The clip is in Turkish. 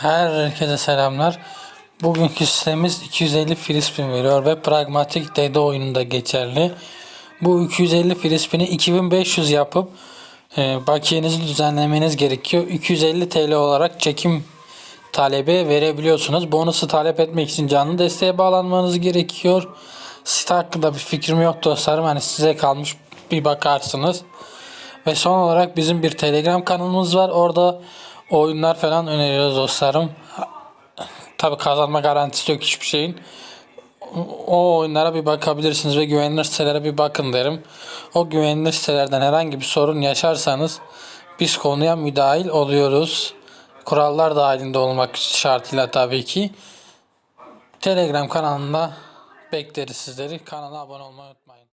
Herkese selamlar. Bugünkü sistemimiz 250 frispin veriyor ve pragmatik dede oyununda geçerli. Bu 250 frispini 2500 yapıp e, bakiyenizi düzenlemeniz gerekiyor. 250 TL olarak çekim talebi verebiliyorsunuz. Bonusu talep etmek için canlı desteğe bağlanmanız gerekiyor. Site hakkında bir fikrim yok dostlarım. Hani size kalmış bir bakarsınız. Ve son olarak bizim bir Telegram kanalımız var. Orada oyunlar falan öneriyoruz dostlarım. Tabi kazanma garantisi yok hiçbir şeyin. O oyunlara bir bakabilirsiniz ve güvenilir sitelere bir bakın derim. O güvenilir sitelerden herhangi bir sorun yaşarsanız biz konuya müdahil oluyoruz. Kurallar dahilinde olmak şartıyla tabii ki. Telegram kanalında bekleriz sizleri. Kanala abone olmayı unutmayın.